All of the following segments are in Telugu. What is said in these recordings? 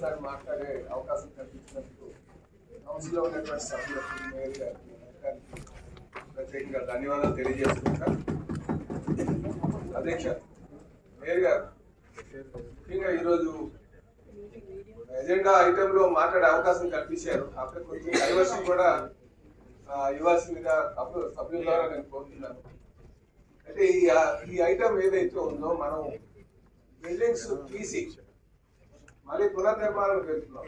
సార్ మాట్లాడే అవకాశం కల్పించినందుకు కౌన్సిల్లో ఉన్నటువంటి సభ్యులకు మేయర్ గారికి అధికారికి ప్రత్యేకంగా ధన్యవాదాలు తెలియజేసుకుంటా అధ్యక్ష మేయర్ గారు ముఖ్యంగా ఈరోజు ఎజెండా ఐటెంలో మాట్లాడే అవకాశం కల్పించారు. అక్కడ కొంచెం డైవర్షన్ కూడా ఇవ్వాల్సిందిగా సభ్యు సభ్యుల ద్వారా నేను కోరుతున్నాను. అయితే ఈ ఈ ఐటమ్ ఏదైతే ఉందో మనం బిల్డింగ్స్ తీసి మళ్ళీ పునర్నిర్మాణం చేస్తున్నాం.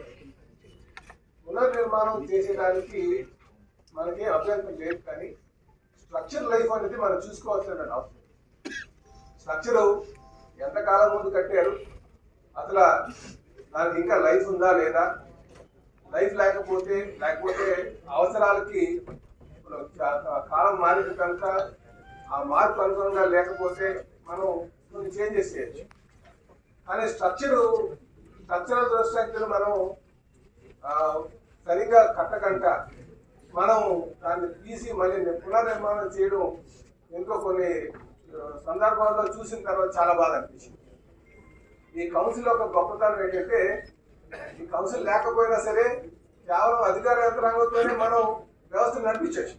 పునర్నిర్మాణం చేసేదానికి మనకి అభ్యంతరం లేదు కానీ స్ట్రక్చర్ లైఫ్ అనేది మనం చూసుకోవాల్సిన అవసరం. స్ట్రక్చరు ఎంతకాలం ముందు కట్టారు? అసలు దానికి ఇంకా లైఫ్ ఉందా లేదా? లైఫ్ లేకపోతే లేకపోతే అవసరాలకి కాలం మారిన కనుక ఆ మార్పు అనుగుణంగా లేకపోతే మనం కొన్ని చేంజెస్ చేయొచ్చు. కానీ స్ట్రక్చరు కల్చరల్ స్ట్రక్చర్ మనం సరిగ్గా కట్టకంట. మనం దాన్ని తీసి మళ్ళీ పునర్నిర్మాణం చేయడం ఇంకో కొన్ని సందర్భాల్లో చూసిన తర్వాత చాలా బాధ అనిపించింది. ఈ కౌన్సిల్ యొక్క గొప్పతనం ఏంటంటే ఈ కౌన్సిల్ లేకపోయినా సరే కేవలం అధికార యంత్రాంగంతోనే మనం వ్యవస్థ నడిపించవచ్చు.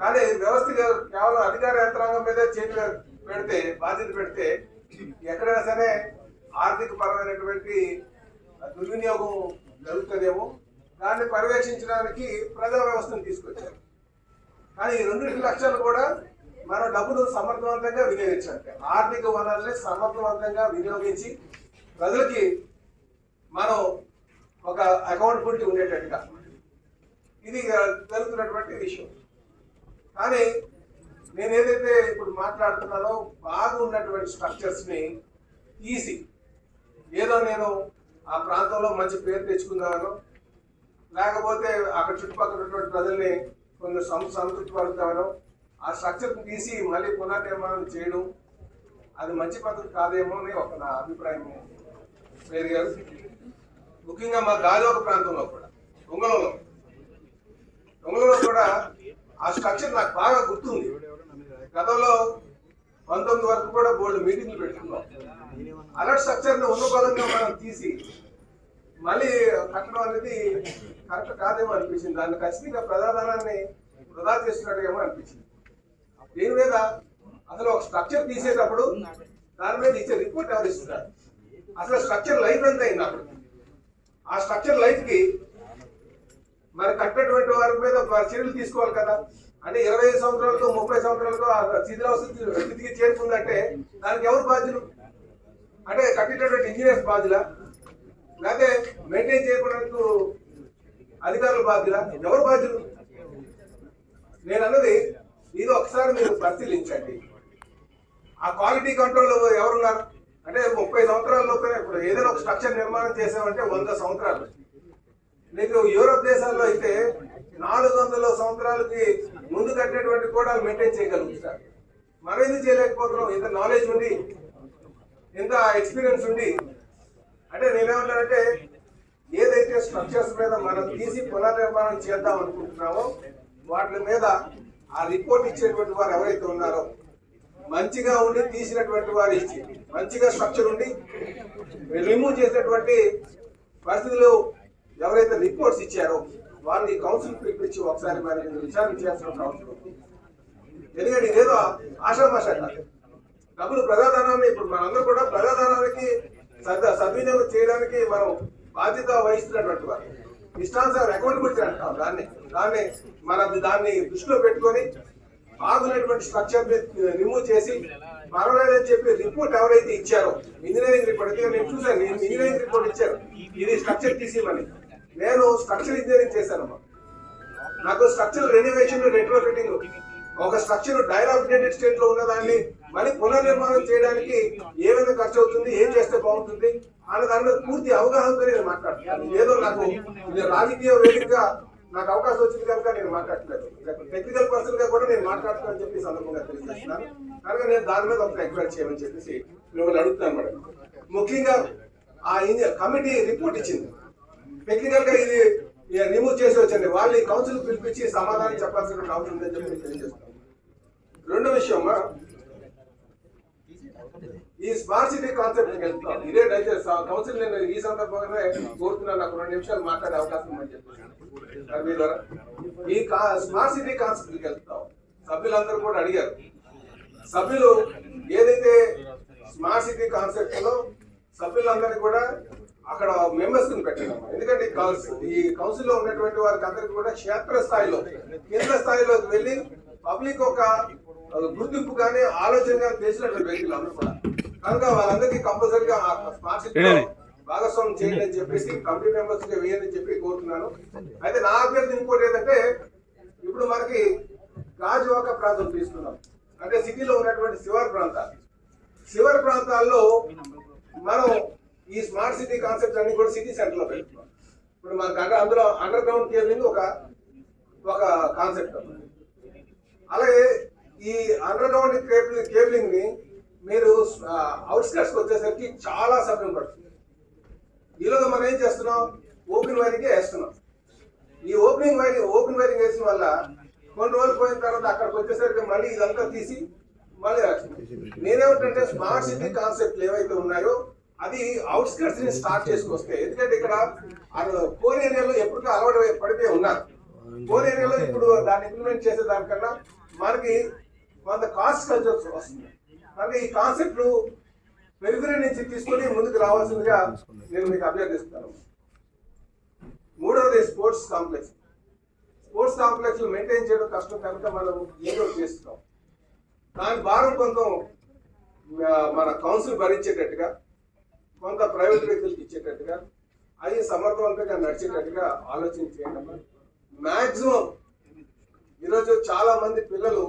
కానీ వ్యవస్థ కేవలం అధికార యంత్రాంగం మీద చేతి పెడితే బాధ్యత పెడితే ఎక్కడైనా సరే ఆర్థిక పరమైనటువంటి దుర్వినియోగం జరుగుతుందేమో దాన్ని పర్యవేక్షించడానికి ప్రజా వ్యవస్థను తీసుకొచ్చారు. కానీ ఈ రెండింటి లక్ష్యాలు కూడా మన డబ్బులు సమర్థవంతంగా వినియోగించాలి. ఆర్థిక వనరుల్ని సమర్థవంతంగా వినియోగించి ప్రజలకి మనం ఒక అకౌంటబిలిటీ ఉండేటట్టుగా ఇది జరుగుతున్నటువంటి విషయం. కానీ నేను ఏదైతే ఇప్పుడు మాట్లాడుతున్నానో బాగా ఉన్నటువంటి స్ట్రక్చర్స్ని తీసి ఏదో నేను ఆ ప్రాంతంలో మంచి పేరు తెచ్చుకున్నాను లేకపోతే అక్కడ చుట్టుపక్కల ఉన్నటువంటి ప్రజల్ని కొంచెం సం సంతృప్తి పడుతాను ఆ స్ట్రక్చర్ని తీసి మళ్ళీ పునర్నిర్మాణం చేయడం అది మంచి పద్ధతి కాదేమో అని ఒక నా అభిప్రాయం. వేరు గారు ముఖ్యంగా మా గాజోక ప్రాంతంలో కూడా దొంగలంలో దొంగలంలో కూడా ఆ స్ట్రక్చర్ నాకు బాగా గుర్తుంది. గతంలో పంతొమ్మిది వరకు కూడా బోర్డు మీటింగ్లు పెట్టుకున్నాం. అలర్ట్ స్ట్రక్చర్ని ఉన్నపరంగా మనం తీసి మళ్ళీ కట్టడం అనేది కరెక్ట్ కాదేమో అనిపించింది. దాన్ని ఖచ్చితంగా ప్రజాధనాన్ని వృధా చేస్తున్నట్టుగా అనిపించింది. దీని మీద అసలు ఒక స్ట్రక్చర్ తీసేటప్పుడు దాని మీద ఇచ్చే రిపోర్ట్ ఎవరు ఇస్తున్నారు? అసలు స్ట్రక్చర్ లైఫ్ ఎంత అయింది అప్పుడు? ఆ స్ట్రక్చర్ లైఫ్కి మరి కట్టినటువంటి వారి మీద చర్యలు తీసుకోవాలి కదా? అంటే ఇరవై ఐదు సంవత్సరాలతో ముప్పై సంవత్సరాలతో ఆ శిథిలావస్థ స్థితికి చేరుకుందంటే దానికి ఎవరు బాధ్యులు? అంటే కట్టినటువంటి ఇంజనీర్స్ బాధ్యత లేకపోతే మెయింటైన్ చేయకుండా అధికారులు బాధ్యత ఎవరు బాధ్యులు? నేను అన్నది ఇది ఒకసారి మీరు పరిశీలించండి. ఆ క్వాలిటీ కంట్రోల్ ఎవరున్నారు? అంటే ముప్పై సంవత్సరాల్లోపే ఇప్పుడు ఏదైనా ఒక స్ట్రక్చర్ నిర్మాణం చేసామంటే వంద సంవత్సరాలు. నీకు యూరోప్ దేశాల్లో అయితే నాలుగు వందల సంవత్సరాలకి ముందు కట్టినటువంటి కూడా మెయింటైన్ చేయగలుగుతారు. మనం ఎందుకు చేయలేకపోతున్నాం? ఇంత నాలెడ్జ్ ఉంది. ఇంత ఎక్స్పీరియన్స్ ఉంది అంటే నేనేమంటానంటే ఏదైతే స్ట్రక్చర్స్ మీద మనం తీసి పునర్నిర్మాణం చేద్దాం అనుకుంటున్నామో వాటి మీద ఆ రిపోర్ట్ ఇచ్చేటువంటి వారు ఎవరైతే ఉన్నారో మంచిగా ఉండి తీసినటువంటి వారు ఇచ్చి మంచిగా స్ట్రక్చర్ ఉండి రిమూవ్ చేసినటువంటి పరిస్థితులు ఎవరైతే రిపోర్ట్స్ ఇచ్చారో వారిని కౌన్సిల్ పిలిపించి ఒకసారి మరి విచారణ చేయాల్సిన అవసరం ఉంది. ఎందుకంటే ఇదేదో ఆషామాష కాదు డబ్బులు ప్రజాధనాన్ని ఇప్పుడు మనందరూ కూడా ప్రజాధనానికి సద్వినియోగం చేయడానికి మనం బాధ్యత వహిస్తున్నటువంటి వారు. ఇష్టానుసారం అకౌంటబిలిటీ అంటాం దాన్ని దాన్ని మన దాన్ని దృష్టిలో పెట్టుకొని బాగున్నటువంటి స్ట్రక్చర్ రిమూవ్ చేసి పర్వాలేదని చెప్పి రిపోర్ట్ ఎవరైతే ఇచ్చారో ఇంజనీరింగ్ రిపోర్ట్ అయితే నేను చూసాను నేను ఇంజనీరింగ్ రిపోర్ట్ ఇచ్చారు ఇది స్ట్రక్చర్ తీసిమని నేను స్ట్రక్చర్ ఇంజనీరింగ్ చేశాను నాకు స్ట్రక్చర్ రెన్యువేషన్ రెట్రో ఫిట్టింగ్ ఒక స్ట్రక్చర్ డైలాబిటేటెడ్ స్టేట్లో ఉన్నదాన్ని మళ్ళీ పునర్నిర్మాణం చేయడానికి ఏ విధంగా ఖర్చు అవుతుంది ఏం చేస్తే బాగుంటుంది అన్న దాని మీద పూర్తి అవగాహనతో నేను మాట్లాడుతున్నాను. ఏదో నాకు రాజకీయ వేదికగా నాకు అవకాశం వచ్చింది కనుక నేను మాట్లాడట్లేదు. టెక్నికల్ పర్సన్గా కూడా నేను మాట్లాడుతానని చెప్పి సందర్భంగా తెలియజేస్తున్నాను. కనుక నేను దాని మీద ఒక ఎంక్వైరీ చేయమని చెప్పేసి మిమ్మల్ని అడుగుతున్నాను మేడం. ముఖ్యంగా ఆ కమిటీ రిపోర్ట్ ఇచ్చింది. టెక్నికల్గా ఇది రిమూవ్ చేసి వచ్చండి. వాళ్ళు ఈ కౌన్సిల్ పిలిపించి సమాధానం చెప్పాల్సిన అవసరం ఉందని చెప్పి నేను తెలియజేస్తాను రెండో విషయం అమ్మా ఈ స్మార్ట్ సిటీ కాన్సెప్ట్ వెళ్తాం ఇదే దయచేసి కౌన్సిల్ నేను ఈ సందర్భంగానే కోరుతున్నాను. నాకు రెండు నిమిషాలు మాట్లాడే అవకాశం ఉందని చెప్పి ద్వారా. ఈ కా- స్మార్ట్ సిటీ కాన్సెప్ట్కి వెళ్తాం సభ్యులందరూ కూడా అడిగారు. సభ్యులు ఏదైతే స్మార్ట్ సిటీ కాన్సెప్ట్లో సభ్యులందరికీ కూడా అక్కడ మెంబర్స్ పెట్టడం ఎందుకంటే ఈ కౌన్సిల్- ఈ కౌన్సిల్లో ఉన్నటువంటి వారికి అందరికి కూడా క్షేత్ర స్థాయిలో కేంద్ర స్థాయిలోకి వెళ్ళి పబ్లిక్ ఒక గుర్తింపు కానీ ఆలోచన కానీ తెలిసినటువంటి వ్యక్తులు అందరూ కూడా. కనుక వాళ్ళందరికీ కంపల్సరీగా సిటీలో భాగస్వామ్యం చేయండి అని చెప్పేసి కమిటీ మెంబర్స్ అని చెప్పి కోరుతున్నాను. అయితే నా అభ్యర్థి ఇంకోటి ఏంటంటే ఇప్పుడు మనకి గాజువాక ప్రాంతం తీసుకున్నాం. అంటే సిటీలో ఉన్నటువంటి శివారు ప్రాంతాలు. శివారు ప్రాంతాల్లో మనం ఈ స్మార్ట్ సిటీ కాన్సెప్ట్ అన్ని కూడా సిటీ సెంటర్లో పెట్టుకున్నాం. ఇప్పుడు మనకు అందులో అండర్ గ్రౌండ్ కేబులింగ్ ఒక ఒక కాన్సెప్ట్. ఈ అండర్గ్రౌండ్ కేబులింగ్ కేబులింగ్ని మీరు అవుట్స్కట్స్ వచ్చేసరికి చాలా సమయం పడుతుంది. ఈలోగా మనం ఏం చేస్తున్నాం? ఓపెన్ వైరింగ్ వేస్తున్నాం. ఈ ఓపెనింగ్ వైరింగ్ ఓపెన్ వైరింగ్ వేసిన వల్ల కొన్ని రోజులు పోయిన తర్వాత అక్కడికి వచ్చేసరికి మళ్ళీ ఇదంతా తీసి మళ్ళీ రాస్తున్నాం. నేనేమిటంటే స్మార్ట్ సిటీ కాన్సెప్ట్లు ఏవైతే ఉన్నాయో అది అవుట్స్కట్స్ని స్టార్ట్ చేసుకొస్తే ఎందుకంటే ఇక్కడ కోర్ ఏరియాలో ఎప్పటికీ అలవాటు పడిపోయి ఉన్నారు. కోర్ ఏరియాలో ఇప్పుడు దాన్ని ఇంప్లిమెంట్ చేసే దానికన్నా మనకి కొంత కాస్ట్ కల్చర్ వస్తుంది. కనుక ఈ కాన్సెప్ట్ పెరుగురి నుంచి తీసుకొని ముందుకు రావాల్సిందిగా నేను మీకు అభ్యర్థిస్తాను మూడవది sports complex. Sports complex maintain చేయడం కష్టం కనుక మనం ఏదో చేస్తున్నాం. దాని భారం కొంత మన కౌన్సిల్ భరించేటట్టుగా కొంత ప్రైవేట్ వ్యక్తులకు ఇచ్చేటట్టుగా అది సమర్థవంతంగా నడిచేటట్టుగా ఆలోచన చేయండి మ్యాక్సిమం ఈరోజు చాలా మంది పిల్లలు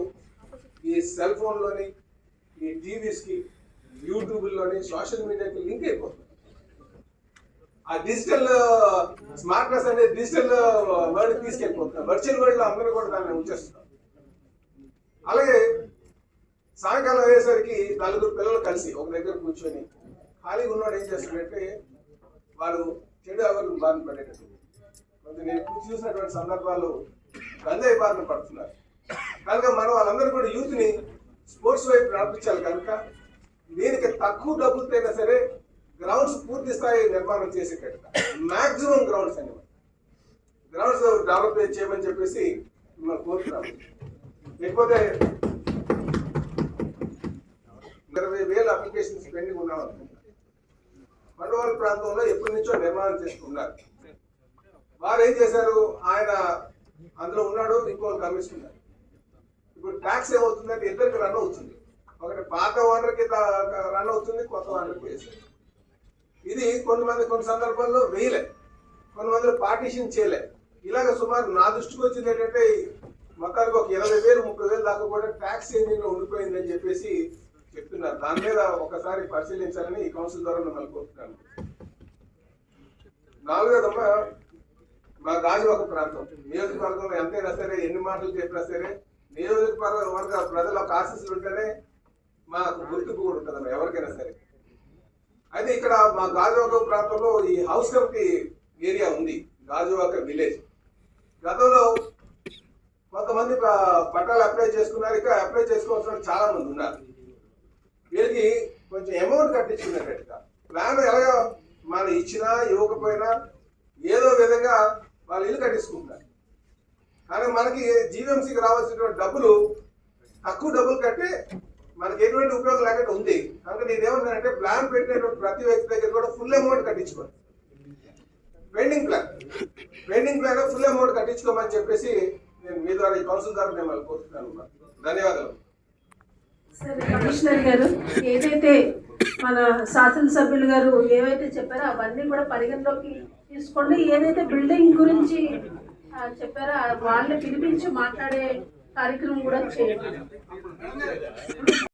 ఈ సెల్ ఫోన్లోని ఈ టీవీస్కి యూట్యూబ్లోని సోషల్ మీడియాకి లింక్ అయిపోతుంది. ఆ డిజిటల్ స్మార్ట్నెస్ అనేది డిజిటల్ వరల్డ్ తీసుకెళ్ళిపోతున్నారు వర్చువల్ వరల్డ్లో అందరూ కూడా దాన్ని ఉంచేస్తున్నారు. అలాగే సాయంకాలం అయ్యేసరికి నలుగురు పిల్లలు కలిసి ఒక దగ్గర కూర్చొని ఖాళీగా ఉన్నవాడు ఏం చేస్తాడంటే వాడు చెడు ఎవరు బాధపడేటట్టు. పడేటట్టు కొంత నేను చూసినటువంటి సందర్భాలు గంజాయి బారిన పడుతున్నారు. కనుక మనం వాళ్ళందరూ కూడా యూత్ని స్పోర్ట్స్ వైపు నడిపించాలి కనుక దీనికి తక్కువ డబ్బులతో అయినా సరే గ్రౌండ్స్ పూర్తి స్థాయి నిర్మాణం చేసేటట్టుగా మాక్సిమం గ్రౌండ్స్ అనేవి గ్రౌండ్స్ డెవలప్ చేయమని చెప్పేసి మిమ్మల్ని కోరుతున్నాము లేకపోతే ఇరవై వేల అప్లికేషన్స్ పెండింగ్ ఉన్నాం అనుకుంటా. ప్రాంతంలో ఎప్పటి నుంచో నిర్మాణం చేసుకున్నారు వారు ఏం చేశారు? ఆయన అందులో ఉన్నాడు ఇంకో కమిషనర్ ఇప్పుడు ట్యాక్స్ ఏమవుతుందంటే ఇద్దరికి రన్ అవుతుంది. ఒకటి పాత ఓనర్కి రన్ అవుతుంది కొత్త ఓనర్కి వేసింది ఇది కొంతమంది కొన్ని సందర్భాల్లో వేయలే. కొంతమంది పార్టీషన్ చేయలే. ఇలాగ సుమారు నా దృష్టికి వచ్చింది ఏంటంటే మొత్తానికి ఒక ఇరవై వేలు ముప్పై వేలు దాకా కూడా ట్యాక్స్ ఏంజిన్లో ఉండిపోయిందని చెప్పేసి చెప్తున్నారు. దాని మీద ఒకసారి పరిశీలించాలని ఈ కౌన్సిల్ ద్వారా మిమ్మల్ని కోరుతున్నాను. నాలుగోదమ్మ మా గాజువాక ప్రాంతం. నియోజకవర్గంలో ఎంతైనా సరే ఎన్ని మాటలు చెప్పినా సరే నియోజకవర్గ వర్గ ప్రజల ఒక ఆశీస్సులు ఉంటేనే మాకు గుర్తింపు కూడా ఉంటుందమ్మా ఎవరికైనా సరే. అయితే ఇక్కడ మా గాజువాక ప్రాంతంలో ఈ హౌస్ కమిటీ ఏరియా ఉంది గాజువాక విలేజ్ గతంలో కొంతమంది ప- పట్టాలు అప్లై చేసుకున్నారు ఇక అప్లై చేసుకోవాల్సిన చాలా మంది ఉన్నారు. వీళ్ళకి కొంచెం అమౌంట్ కట్టించుకున్నట్టుగా ప్లాన్ ఎలాగో మనం ఇచ్చినా ఇవ్వకపోయినా ఏదో విధంగా వాళ్ళు ఇల్లు కట్టించుకుంటారు కానీ మనకి జీవీఎంసీకి రావాల్సినటువంటి డబ్బులు తక్కువ డబ్బులు కట్టి మనకి ఎటువంటి ఉపయోగం లేకుండా ఉంది. కనుక నేను ఏమన్నానంటే ప్లాన్ పెట్టినటువంటి ప్రతి వ్యక్తి దగ్గర కూడా full amount కట్టించుకోండి. Pending plan pending plan full amount కట్టించుకోమని చెప్పేసి నేను మీ ద్వారా ఈ కౌన్సిల్ ద్వారా నేను కోరుతున్నాను. ధన్యవాదాలు. సరే కమిషనర్ గారు ఏదైతే మన శాసనసభ్యులు గారు ఏవైతే చెప్పారో అవన్నీ కూడా పరిగణలోకి తీసుకోండి. ఏదైతే బిల్డింగ్ గురించి చెప్పారా? ఆ వాళ్ళని పిలిపించి మాట్లాడే కార్యక్రమం కూడా చేయాలి